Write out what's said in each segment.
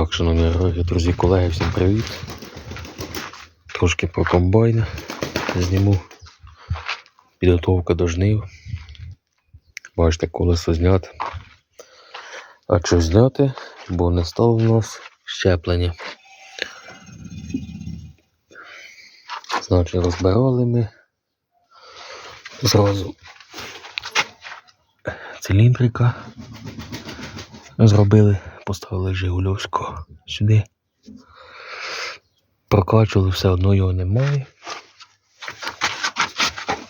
Так, шановні друзі, колеги, всім привіт. Трошки про комбайн зніму. Підготовка до жнив. Бачите, колесо зняти. А що зняти? Бо не стало в нас щеплення. Значить, розбирали ми зразу циліндрика. Зробили, поставили Жигульовського сюди. Прокачували, все одно його немає.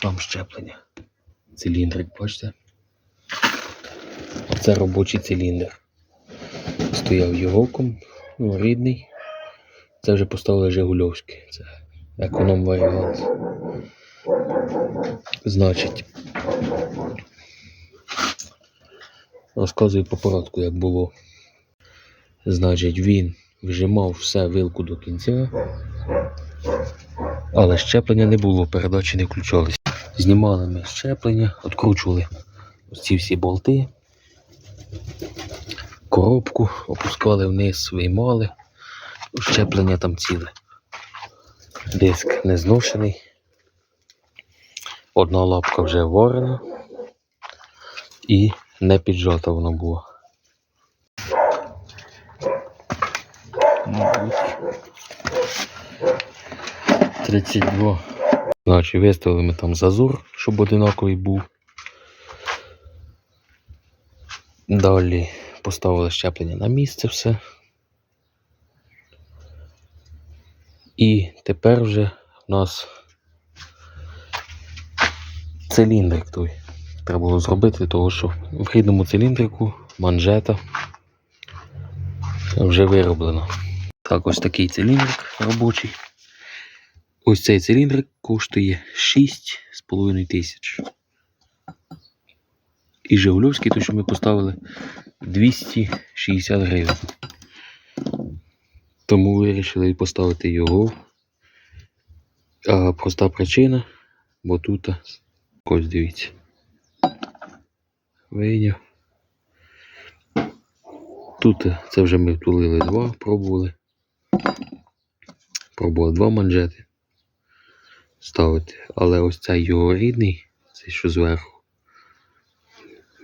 Там щеплення. Циліндрик, бачите? Оце робочий циліндр. Стояв його ком, ну, рідний. Це вже поставили Жигульовський. Це економ варіант. Значить. Розказую по порядку, як було. Значить, він вжимав все вилку до кінця, але щеплення не було, передачі не включались. Знімали ми щеплення, відкручували ці всі болти, коробку, опускали вниз, виймали, щеплення там ціле. Диск не зношений. Одна лапка вже варена і не піджата вона була. Мабуть. 32. Значить, виставили ми там зазор, щоб одинаковий був. Далі поставили щеплення на місце все. І тепер вже у нас циліндрик той. Треба було зробити, тому що в рідному циліндрику манжета вже вироблена. Так, ось такий циліндрик робочий. Ось цей циліндрик коштує 6,5 тисяч. І Жигульовський, той, що ми поставили, 260 гривень. Тому вирішили поставити його. А проста причина, бо тут ось дивіться. Вийняв. Тут е, це вже ми втулили два, пробували. Пробували два манжети ставити. Але ось цей його рідний, цей що зверху.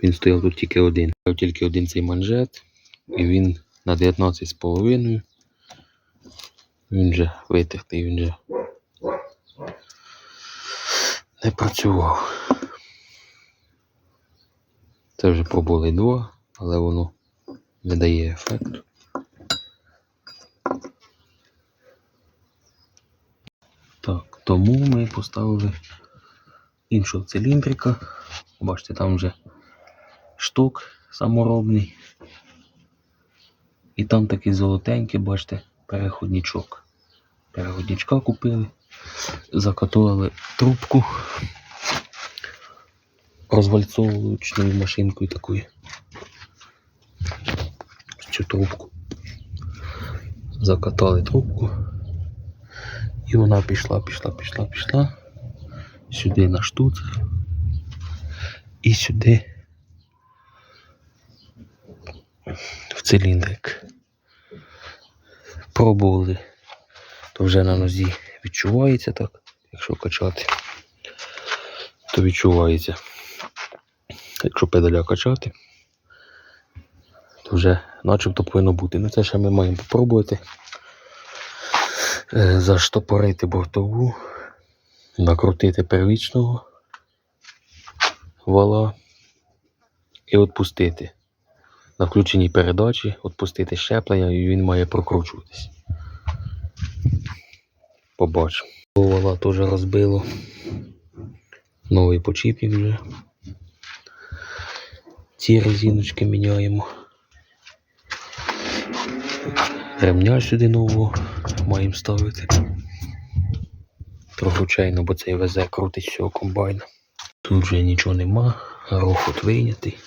Він стояв тут тільки один. Стояв Тільки один цей манжет. І він на 19,5. Він же витертий, він же не працював. Це вже пробували два, але воно не дає ефекту. Так, тому ми поставили іншого циліндрика. Бачите, там вже шток саморобний. І там такий золотенький, бачите, переходничок. Переходничка купили, закатували трубку розвальцовувачною машинкою такою. Цю трубку. Закатали трубку. І вона пішла, пішла, пішла, пішла. Сюди на штуцер. І сюди в циліндрик. Пробували. То вже на нозі відчувається так, якщо качати, то відчувається. Якщо педаля качати, то вже начебто повинно бути. Ну це ще ми маємо попробувати. Е, Заштопорити бортову, накрутити первічного вала і відпустити. На включеній передачі відпустити щеплення і він має прокручуватись. Побачимо. Вала теж розбило. Новий почіпник вже. Ці резиночки міняємо. Ремня сюди нового маємо ставити. Трохи чайно, бо цей везе крутить цього комбайна. Тут вже нічого нема, горох от вийнятий.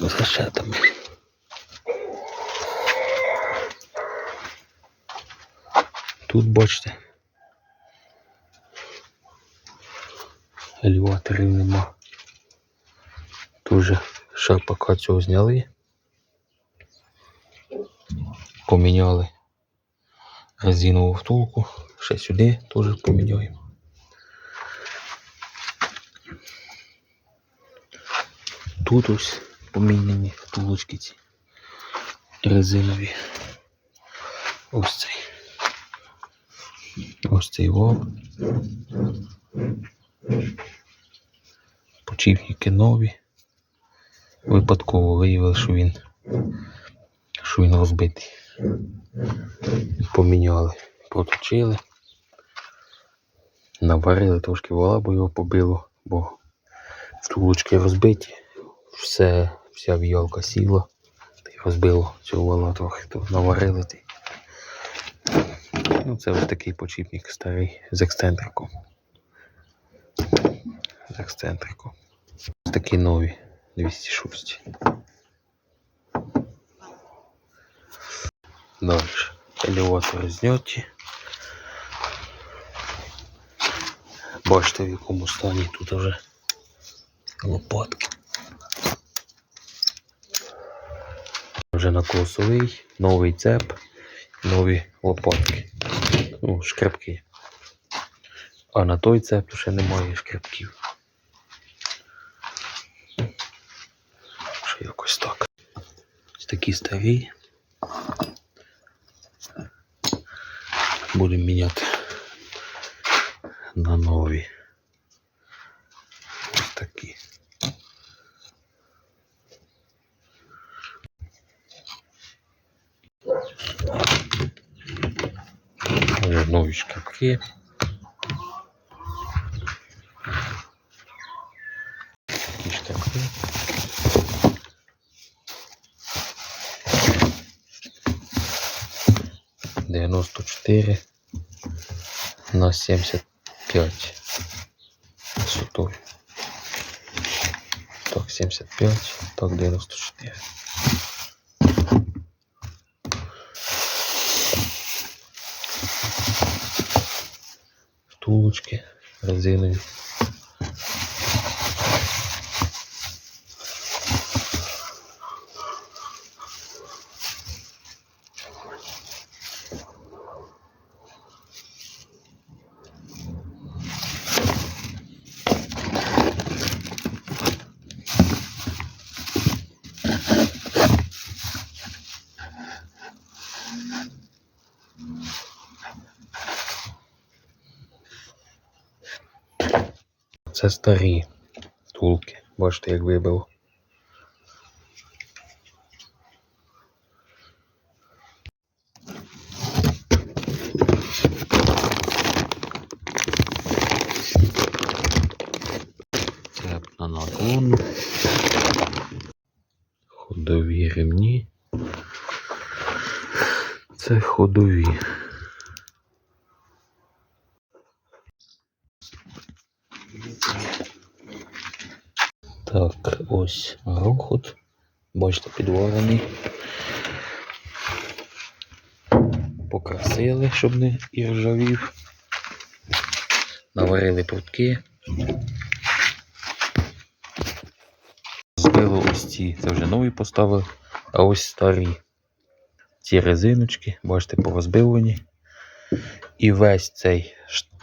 З гашетами. Тут бачите. Елеваторів нема. Тут вже шарпака цього зняли. Поміняли резинову втулку. Ще сюди теж поміняємо. Тут ось поміняні втулочки ці резинові. Ось цей. Ось цей вал. Почівники нові. Випадково виявили, що він, що він розбитий. Поміняли, проточили. Наварили трошки вола, бо його побило, бо втулочки розбиті. Все, вся в'ялка сіла. Й розбило цього вала трохи, то наварили. Ну, це ось такий почіпник старий з ексцентриком. З ексцентриком. Ось такі нові 206. Далі. Елеватор зняті. Бачите, в якому стані тут вже лопатки. Вже на колосовий, новий цеп, нові лопатки. Ну, шкребки. А на той цеп ще немає шкребків. Ось так. Ось такий будем менять на нові. Ось такі. Нові шкапки. І шкапки. 94 на 75 высоту. Ток 75, ток 94. Втулочки резинові. Це старі втулки. Бачите, як вибило. Цеп на. Ходові ремні. Це ходові. Так, ось грохот. Бачите, підварений. Покрасили, щоб не іржавів. Наварили прутки. Збило ось ці, це вже нові поставили, а ось старі. Ці резиночки, бачите, порозбивані. І весь цей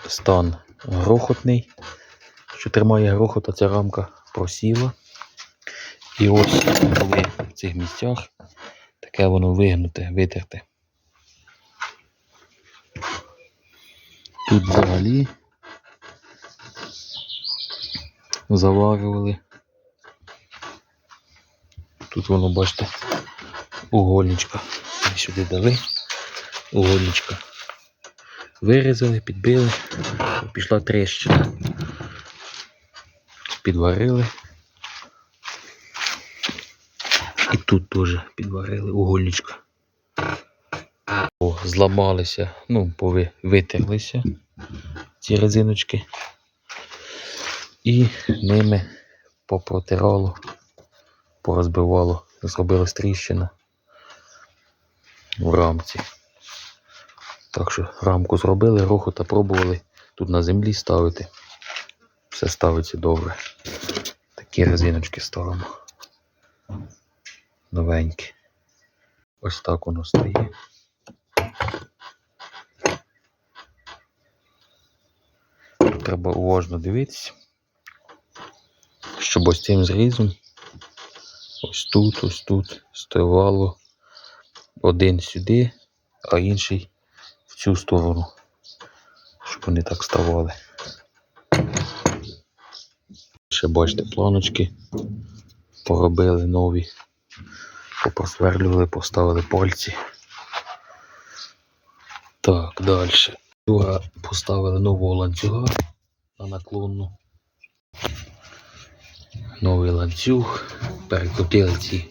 стан грохотний, що тримає грохота ця рамка просіла. І ось коли в цих місцях таке воно вигнуте, витерте. Тут взагалі заварювали. Тут воно, бачите, угольничка. Ми Сюди дали угольничка. Вирізали, підбили, пішла тріщина. Підварили. І тут теж підварили угольничка. О, зламалися, ну, пови, витерлися ці резиночки. І ними попротирало, порозбивало, зробилась тріщина в рамці. Так що рамку зробили, грохота пробували тут на землі ставити. Все ставиться добре. Такі резиночки ставимо новеньке. Ось так воно стає. Треба уважно дивитися, щоб ось цим зрізом ось тут, ось тут стояло один сюди, а інший в цю сторону, щоб вони так ставали. Ще бачите, планочки поробили нові попросверлювали, поставили пальці. Так, далі. Друга поставили нового ланцюга на наклонну. Новий ланцюг. Перекрутили ці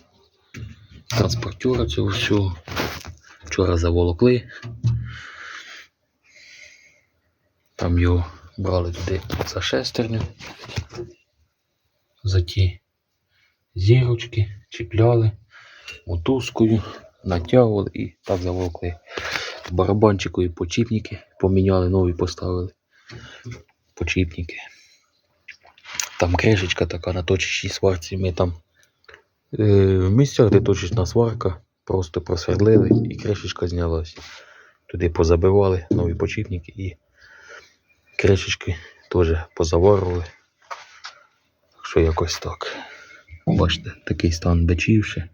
транспортери цього всього. Вчора заволокли. Там його брали туди за шестерню. За ті зірочки, чіпляли мотузкою, натягували і так заволокли. Барабанчику і почіпники поміняли, нові поставили. Почіпники. Там кришечка така на точечній сварці. Ми там е, в місцях, де точечна сварка, просто просвердлили і кришечка знялась. Туди позабивали нові почіпники і кришечки теж позаварували. Що якось так. Бачите, такий стан бечів ще.